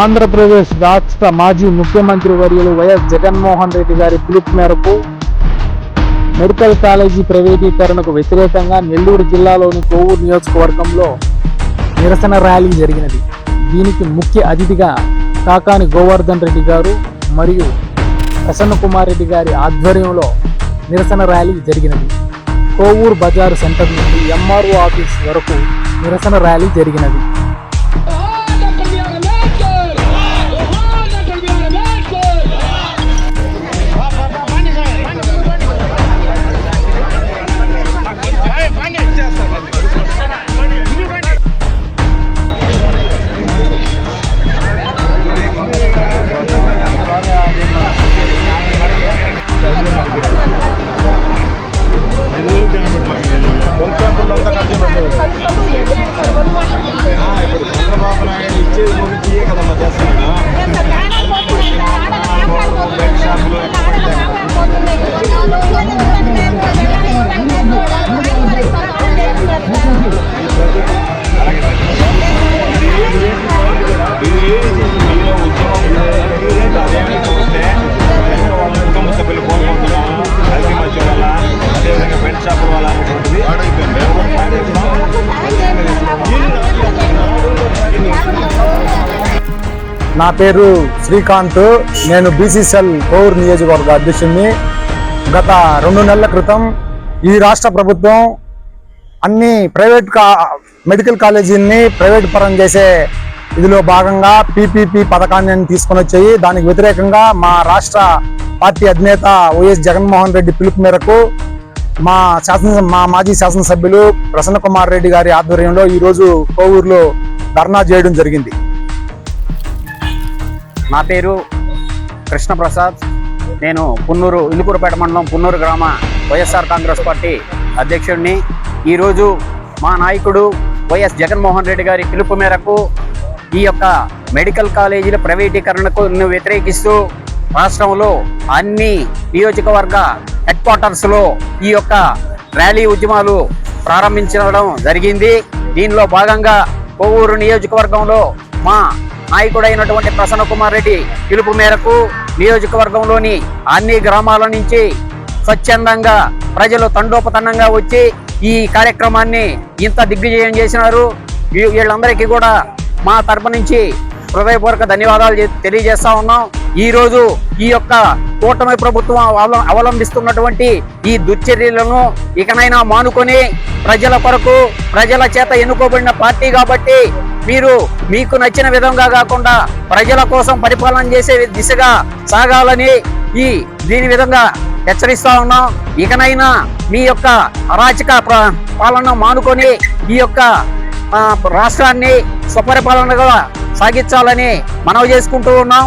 ఆంధ్రప్రదేశ్ రాష్ట్ర మాజీ ముఖ్యమంత్రి వర్యులు వైఎస్ జగన్మోహన్ రెడ్డి గారి పిలుపు మేరకు మెడికల్ కాలేజీ ప్రైవేటీకరణకు వ్యతిరేకంగా నెల్లూరు జిల్లాలోని కోవూరు నియోజకవర్గంలో నిరసన ర్యాలీ జరిగినది. దీనికి ముఖ్య అతిథిగా కాకాని గోవర్ధన్ రెడ్డి గారు మరియు ప్రసన్న కుమార్ రెడ్డి గారి ఆధ్వర్యంలో నిరసన ర్యాలీ జరిగినది. కోవూరు బజారు సెంటర్ నుండి ఎంఆర్ఓ ఆఫీస్ వరకు నిరసన ర్యాలీ జరిగినది. నా పేరు శ్రీకాంత్. నేను బీసీసీఎల్ కోవూరు నియోజకవర్గ అధ్యక్షుడిని. గత రెండు నెలల క్రితం ఈ రాష్ట్ర ప్రభుత్వం అన్ని ప్రైవేట్ కా మెడికల్ కాలేజీల్ని ప్రైవేట్ పరం చేసే ఇదిలో భాగంగా పీపీపీ పథకాన్ని తీసుకొని వచ్చాయి. దానికి వ్యతిరేకంగా మా రాష్ట్ర పార్టీ అధినేత వైఎస్ జగన్మోహన్ రెడ్డి పిలుపు మేరకు మా శాసన మా మాజీ శాసనసభ్యులు ప్రసన్న కుమార్ రెడ్డి గారి ఆధ్వర్యంలో ఈరోజు కోవూరులో ధర్నా చేయడం జరిగింది. నా పేరు కృష్ణప్రసాద్. నేను పున్నూరు ఇలుకూరుపేట మండలం పున్నూరు గ్రామ వైఎస్ఆర్ కాంగ్రెస్ పార్టీ అధ్యక్షుడిని. ఈరోజు మా నాయకుడు వైఎస్ జగన్మోహన్ రెడ్డి గారి పిలుపు మేరకు ఈ యొక్క మెడికల్ కాలేజీల ప్రైవేటీకరణకు వ్యతిరేకిస్తూ రాష్ట్రంలో అన్ని నియోజకవర్గ హెడ్ క్వార్టర్స్లో ఈ యొక్క ర్యాలీ ఉద్యమాలు ప్రారంభించడం జరిగింది. దీనిలో భాగంగా కొవ్వూరు నియోజకవర్గంలో మా నాయకుడైనటువంటి ప్రసన్న కుమార్ రెడ్డి పిలుపు మేరకు నియోజకవర్గంలోని అన్ని గ్రామాల నుంచి స్వచ్ఛందంగా ప్రజలు తండోపతండంగా వచ్చి ఈ కార్యక్రమాన్ని ఇంత దిగ్విజయం చేసినారు. వీళ్ళందరికీ కూడా మా తరపు నుంచి హృదయపూర్వక ధన్యవాదాలు తెలియజేస్తా ఉన్నాం. ఈరోజు ఈ యొక్క కూటమి ప్రభుత్వం అవలంబిస్తున్నటువంటి ఈ దుశ్చర్యలను ఇకనైనా మానుకొని ప్రజల కొరకు ప్రజల చేత ఎన్నుకోబడిన పార్టీ కాబట్టి మీరు మీకు నచ్చిన విధంగా కాకుండా ప్రజల కోసం పరిపాలన చేసే దిశగా సాగాలని ఈ దీని విధంగా హెచ్చరిస్తా ఉన్నాం. ఇకనైనా మీ యొక్క అరాచక పాలన మానుకొని ఈ యొక్క రాష్ట్రాన్ని స్వపరిపాలనగా సాగించాలని మనవి చేసుకుంటూ ఉన్నాం.